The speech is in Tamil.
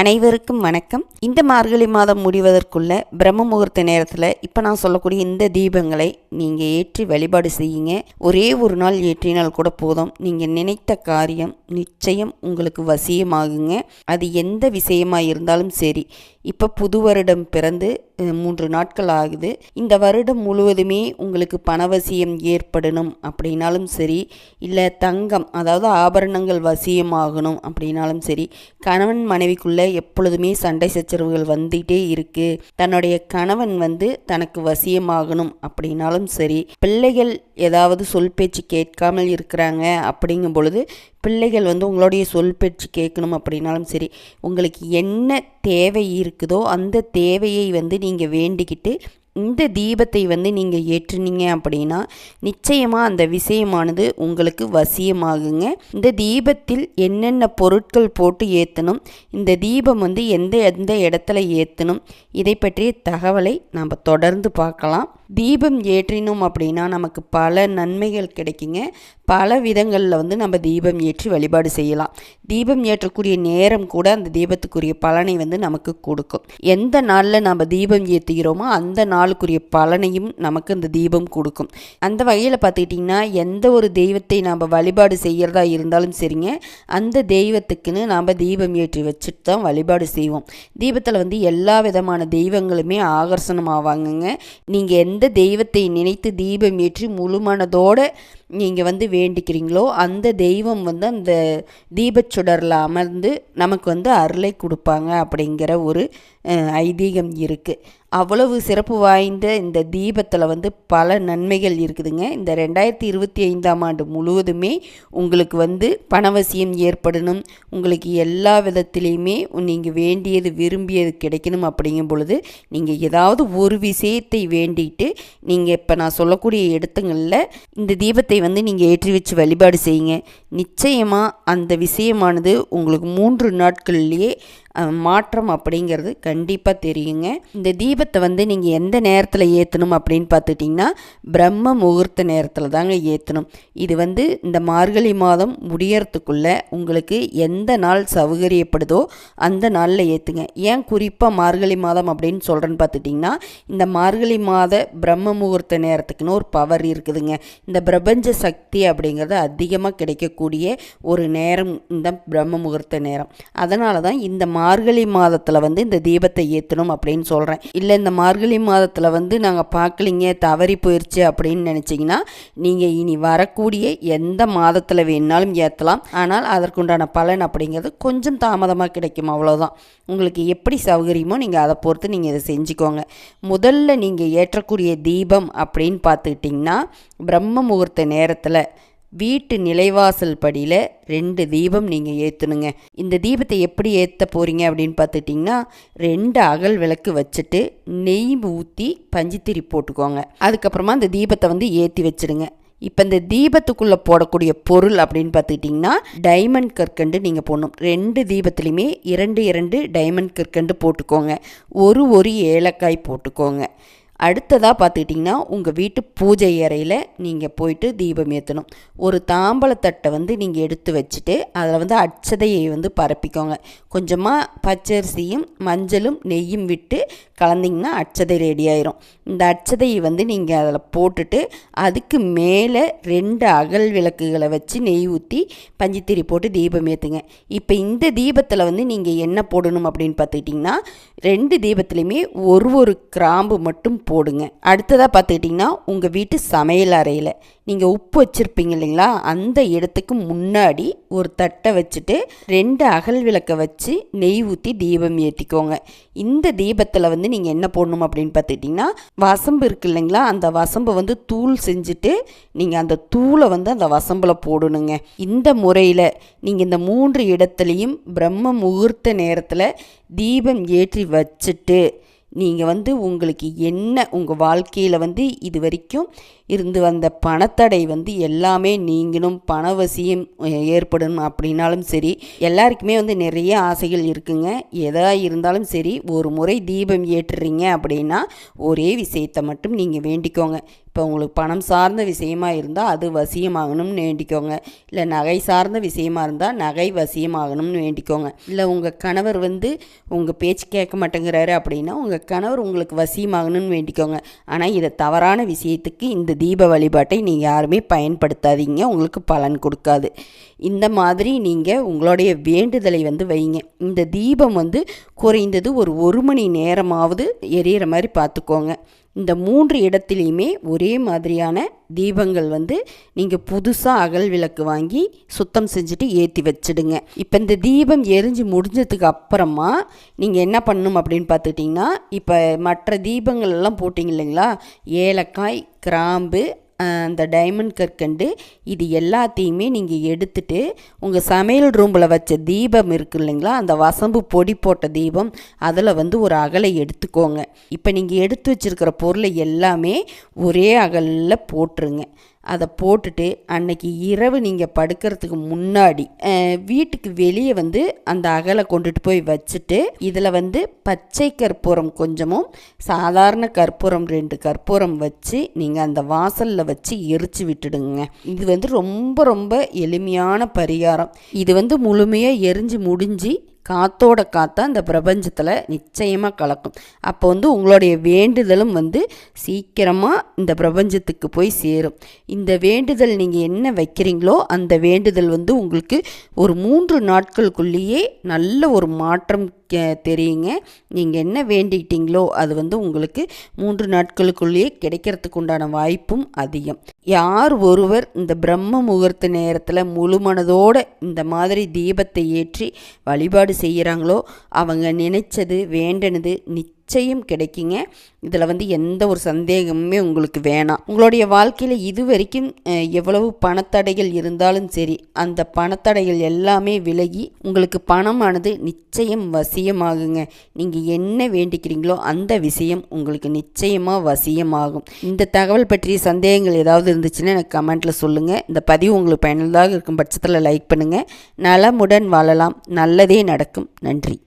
அனைவருக்கும் வணக்கம். இந்த மார்கழி மாதம் முடிவதற்குள்ள பிரம்ம முகூர்த்த நேரத்தில் இப்போ நான் சொல்லக்கூடிய இந்த தீபங்களை நீங்கள் ஏற்றி வழிபாடு செய்யுங்க. ஒரே ஒரு நாள் ஏற்றினால் கூட போதும். நீங்கள் நினைத்த காரியம் நிச்சயம் உங்களுக்கு வசியமாகுங்க. அது எந்த விஷயமாக இருந்தாலும் சரி. இப்போ புது வருடம் பிறந்து மூன்று நாட்கள் ஆகுது. இந்த வருடம் முழுவதுமே உங்களுக்கு பணவசியம் ஏற்படணும் அப்படின்னாலும் சரி இல்லை தங்கம் அதாவது ஆபரணங்கள் வசியமாகணும் அப்படின்னாலும் சரி கணவன் மனைவிக்குள்ளே எப்பொழுதுமே சண்டை சச்சரவுகள் வந்துகிட்டே இருக்கு. தன்னுடைய கணவன் வந்து தனக்கு வசியமாகணும் அப்படின்னாலும் சரி பிள்ளைகள் ஏதாவது சொல் பேச்சு கேட்காமல் இருக்கிறாங்க அப்படிங்கும் பொழுது பிள்ளைகள் வந்து உங்களுடைய சொல் பேச்சு கேட்கணும் அப்படின்னாலும் சரி உங்களுக்கு என்ன தேவை இருக்குதோ அந்த தேவையை வந்து நீங்கள் வேண்டிக்கிட்டு இந்த தீபத்தை வந்து நீங்கள் ஏற்றுனீங்க அப்படின்னா நிச்சயமாக அந்த விஷயமானது உங்களுக்கு வசியமாகுங்க. இந்த தீபத்தில் என்னென்ன பொருட்கள் போட்டு ஏற்றணும் இந்த தீபம் வந்து எந்த எந்த இடத்துல ஏற்றணும் இதை பற்றிய தகவலை நாம் தொடர்ந்து பார்க்கலாம். தீபம் ஏற்றினோம் அப்படின்னா நமக்கு பல நன்மைகள் கிடைக்குங்க. பல விதங்களில் வந்து நம்ம தீபம் ஏற்றி வழிபாடு செய்யலாம். தீபம் ஏற்றக்கூடிய நேரம் கூட அந்த தீபத்துக்குரிய பலனை வந்து நமக்கு கொடுக்கும். எந்த நாளில் நம்ம தீபம் ஏற்றுகிறோமோ அந்த நாளுக்குரிய பலனையும் நமக்கு அந்த தீபம் கொடுக்கும். அந்த வகையில் பார்த்துக்கிட்டிங்கன்னா எந்த ஒரு தெய்வத்தை நாம் வழிபாடு செய்கிறதா இருந்தாலும் சரிங்க அந்த தெய்வத்துக்குன்னு நாம் தீபம் ஏற்றி வச்சுட்டு தான் வழிபாடு செய்வோம். தீபத்தில் வந்து எல்லா விதமான தெய்வங்களுமே ஆகர்ஷணம் ஆவாங்கங்க நீங்கள் எந்த தெய்வத்தை நினைத்து தீபம் ஏற்றி முழுமனதோடு நீங்கள் வந்து வேண்டிக்கிறீங்களோ அந்த தெய்வம் வந்து அந்த தீபச்சுடரில் அமர்ந்து நமக்கு வந்து அருளை கொடுப்பாங்க அப்படிங்கிற ஒரு ஐதீகம் இருக்குது அவ்வளவு சிறப்பு வாய்ந்த இந்த தீபத்தில் வந்து பல நன்மைகள் இருக்குதுங்க. இந்த ரெண்டாயிரத்தி இருபத்தி ஐந்தாம் ஆண்டு முழுவதுமே உங்களுக்கு வந்து பணவசியம் ஏற்படணும். உங்களுக்கு எல்லா விதத்திலையுமே நீங்கள் வேண்டியது விரும்பியது கிடைக்கணும் அப்படிங்கும் பொழுது நீங்கள் ஏதாவது ஒரு விஷயத்தை வேண்டிட்டு நீங்கள் இப்போ நான் சொல்லக்கூடிய இடத்துங்களில் இந்த தீபத்தை வந்து நீங்கள் ஏற்றி வச்சு வழிபாடு செய்யுங்க. நிச்சயமாக அந்த விஷயமானது உங்களுக்கு மூன்று நாட்கள்லேயே மாற்றம் அப்படிங்கிறது கண்டிப்பாக தெரியுங்க. இந்த தீபத்தை வந்து நீங்கள் எந்த நேரத்தில் ஏற்றணும் அப்படின்னு பார்த்துட்டிங்கன்னா பிரம்ம முகூர்த்த நேரத்தில் தாங்க ஏற்றணும் இது வந்து இந்த மார்கழி மாதம் முடியறதுக்குள்ளே உங்களுக்கு எந்த நாள் சௌகரியப்படுதோ அந்த நாளில் ஏற்றுங்க ஏன் குறிப்பாக மார்கழி மாதம் அப்படின்னு சொல்கிறேன்னு பார்த்துட்டிங்கன்னா இந்த மார்கழி மாத பிரம்ம முகூர்த்த நேரத்துக்குன்னு ஒரு பவர் இருக்குதுங்க. இந்த பிரபஞ்ச சக்தி அப்படிங்கிறது அதிகமாக கிடைக்கக்கூடிய ஒரு நேரம் இந்த பிரம்ம முகூர்த்த நேரம். அதனால தான் இந்த மார்கழி மாதத்தில் வந்து இந்த தீபத்தை ஏற்றணும் அப்படின்னு சொல்கிறேன் இல்லை இந்த மார்கழி மாதத்தில் வந்து நாங்கள் பார்க்கலிங்க தவறி போயிடுச்சு அப்படின்னு நினச்சிங்கன்னா நீங்கள் இனி வரக்கூடிய எந்த மாதத்தில் வேணாலும் ஏற்றலாம் ஆனால் அதற்குண்டான பலன் அப்படிங்கிறது கொஞ்சம் தாமதமாக கிடைக்கும் அவ்வளோதான் உங்களுக்கு எப்படி சௌகரியமோ நீங்கள் அதை பொறுத்து நீங்கள் இதை செஞ்சுக்கோங்க. முதல்ல நீங்கள் ஏற்றக்கூடிய தீபம் அப்படின்னு பார்த்துக்கிட்டிங்கன்னா பிரம்ம முகூர்த்த நேரத்தில் வீட்டு நிலைவாசல் படியில் ரெண்டு தீபம் நீங்கள் ஏற்றணுங்க இந்த தீபத்தை எப்படி ஏற்ற போகிறீங்க அப்படின்னு பார்த்துட்டிங்கன்னா ரெண்டு அகல் விளக்கு வச்சுட்டு நெய் ஊற்றி பஞ்சுத்திரி போட்டுக்கோங்க. அதுக்கப்புறமா அந்த தீபத்தை வந்து ஏற்றி வச்சிடுங்க. இப்போ இந்த தீபத்துக்குள்ளே போடக்கூடிய பொருள் அப்படின்னு பார்த்துக்கிட்டிங்கன்னா டைமண்ட் கற்கண்டு நீங்கள் போடணும். ரெண்டு தீபத்துலேயுமே இரண்டு இரண்டு டைமண்ட் கற்கண்டு போட்டுக்கோங்க. ஒரு ஒரு ஏலக்காய் போட்டுக்கோங்க. அடுத்ததாக பார்த்துக்கிட்டிங்கன்னா உங்கள் வீட்டு பூஜை அறையில் நீங்கள் போயிட்டு தீபம் ஏற்றணும் ஒரு தாம்பழத்தட்டை வந்து நீங்கள் எடுத்து வச்சுட்டு அதில் வந்து அச்சதையை வந்து பரப்பிக்கோங்க. கொஞ்சமாக பச்சரிசியும் மஞ்சளும் நெய்யும் விட்டு கலந்திங்கன்னா அச்சதை ரெடி ஆயிரும். இந்த அச்சதையை வந்து நீங்கள் அதில் போட்டுட்டு அதுக்கு மேலே ரெண்டு அகல் விளக்குகளை வச்சு நெய் ஊற்றி பஞ்சித்திரி போட்டு தீபம் ஏற்றுங்க இப்போ இந்த தீபத்தில் வந்து நீங்கள் என்ன போடணும் அப்படின்னு பார்த்துக்கிட்டிங்கன்னா ரெண்டு தீபத்துலையுமே ஒரு ஒரு கிராம்பு மட்டும் போடுங்க. அடுத்ததாக பார்த்துக்கிட்டிங்கன்னா உங்கள் வீட்டு சமையல் அறையில் நீங்கள் உப்பு வச்சுருப்பீங்க இல்லைங்களா? அந்த இடத்துக்கு முன்னாடி ஒரு தட்டை வச்சுட்டு ரெண்டு அகல் விளக்கை வச்சு நெய் ஊற்றி தீபம் ஏற்றிக்கோங்க இந்த தீபத்தில் வந்து நீங்கள் என்ன போடணும் அப்படின்னு பார்த்துக்கிட்டிங்கன்னா வசம்பு இருக்கு இல்லைங்களா? அந்த வசம்பை வந்து தூள் செஞ்சுட்டு நீங்கள் அந்த தூளை வந்து அந்த வசம்பில் போடணுங்க. இந்த முறையில் நீங்கள் இந்த மூன்று இடத்துலையும் பிரம்ம முகூர்த்த நேரத்தில் தீபம் ஏற்றி வச்சுட்டு நீங்கள் வந்து உங்களுக்கு என்ன உங்கள் வாழ்க்கையில் வந்து இது வரைக்கும் இருந்து வந்த பணத்தடை வந்து எல்லாமே நீங்களும் பணவசியம் ஏற்படும் ஏற்படணும் அப்படின்னாலும் சரி எல்லாருக்குமே வந்து நிறைய ஆசைகள் இருக்குங்க. எதா இருந்தாலும் சரி ஒரு முறை தீபம் ஏற்றுறீங்க அப்படின்னா ஒரே விஷயத்தை மட்டும் நீங்கள் வேண்டிக்கோங்க. இப்போ உங்களுக்கு பணம் சார்ந்த விஷயமா இருந்தால் அது வசியமாகணும்னு வேண்டிக்கோங்க. இல்லை நகை சார்ந்த விஷயமா இருந்தால் நகை வசியமாகணும்னு வேண்டிக்கோங்க. இல்லை உங்கள் கணவர் வந்து உங்கள் பேச்சு கேட்க மாட்டேங்கிறாரு அப்படின்னா உங்கள் கணவர் உங்களுக்கு வசியமாகணும்னு வேண்டிக்கோங்க. ஆனால் இதை தவறான விஷயத்துக்கு இந்த தீப வழிபாட்டை நீங்கள் யாருமே பயன்படுத்தாதீங்க. உங்களுக்கு பலன் கொடுக்காது. இந்த மாதிரி நீங்கள் உங்களுடைய வேண்டுதலை வந்து வைங்க. இந்த தீபம் வந்து குறைந்தது ஒரு ஒரு மணி நேரமாவது எரியிற மாதிரி பார்த்துக்கோங்க. இந்த மூன்று இடத்துலையுமே ஒரே மாதிரியான தீபங்கள் வந்து நீங்கள் புதுசாக அகல் விளக்கு வாங்கி சுத்தம் செஞ்சுட்டு ஏற்றி வச்சிடுங்க. இப்போ இந்த தீபம் எரிஞ்சு முடிஞ்சதுக்கு அப்புறமா நீங்கள் என்ன பண்ணணும் அப்படின்னு பார்த்துட்டிங்கன்னா இப்போ மற்ற தீபங்கள் எல்லாம் போட்டிங்க இல்லைங்களா? ஏலக்காய் கிராம்பு அந்த டைமண்ட் கற்கண்டு இது எல்லாத்தையுமே நீங்கள் எடுத்துட்டு உங்கள் சமையல் ரூமில் வச்ச தீபம் இருக்கு இல்லைங்களா? அந்த வசம்பு பொடி போட்ட தீபம் அதில் வந்து ஒரு அகலை எடுத்துக்கோங்க. இப்போ நீங்கள் எடுத்து வச்சிருக்கிற பொருளை எல்லாமே ஒரே அகலில் போட்டுருங்க. அதை போட்டுட்டு அன்னைக்கு இரவு நீங்கள் படுக்கிறதுக்கு முன்னாடி வீட்டுக்கு வெளியே வந்து அந்த அகலை கொண்டுட்டு போய் வச்சுட்டு இதில் வந்து பச்சை கற்பூரம் கொஞ்சமும் சாதாரண கற்பூரம் ரெண்டு கற்பூரம் வச்சு நீங்கள் அந்த வாசலில் வச்சு எரிச்சு விட்டுடுங்க. இது வந்து ரொம்ப ரொம்ப எளிமையான பரிகாரம். இது வந்து முழுமையாக எரிஞ்சு முடிஞ்சு காத்தோட காத்தா இந்த பிரபஞ்சத்தில் நிச்சயமாக கலக்கும். அப்போ வந்து உங்களுடைய வேண்டுதலும் வந்து சீக்கிரமாக இந்த பிரபஞ்சத்துக்கு போய் சேரும். இந்த வேண்டுதல் நீங்கள் என்ன வைக்கிறீங்களோ அந்த வேண்டுதல் வந்து உங்களுக்கு ஒரு மூன்று நாட்களுக்குள்ளேயே நல்ல ஒரு மாற்றம் தெரியுங்க. நீங்கள் என்ன வேண்டிக்கிட்டீங்களோ அது வந்து உங்களுக்கு மூன்று நாட்களுக்குள்ளேயே கிடைக்கிறதுக்கு உண்டான வாய்ப்பும் அதிகம். யார் ஒருவர் இந்த பிரம்ம முகூர்த்த நேரத்தில் முழுமனதோட இந்த மாதிரி தீபத்தை ஏற்றி வழிபாடு செய்கிறாங்களோ அவங்க நினைச்சது வேண்டனது நிச்சயம் நிச்சயம் கிடைக்குங்க. இதில் வந்து எந்த ஒரு சந்தேகமுமே உங்களுக்கு வேணாம். உங்களுடைய வாழ்க்கையில் இது வரைக்கும் எவ்வளவு பணத்தடைகள் இருந்தாலும் சரி அந்த பணத்தடைகள் எல்லாமே விலகி உங்களுக்கு பணமானது நிச்சயம் வசியமாகுங்க. நீங்கள் என்ன வேண்டிக்கிறீங்களோ அந்த விஷயம் உங்களுக்கு நிச்சயமாக வசியமாகும். இந்த தகவல் பற்றிய சந்தேகங்கள் ஏதாவது இருந்துச்சுன்னா எனக்கு கமெண்ட்டில் சொல்லுங்கள் இந்த பதிவு உங்களுக்கு பயனுள்ளதாக இருக்கும் பட்சத்தில் லைக் பண்ணுங்கள் நலமுடன் வாழலாம். நல்லதே நடக்கும். நன்றி.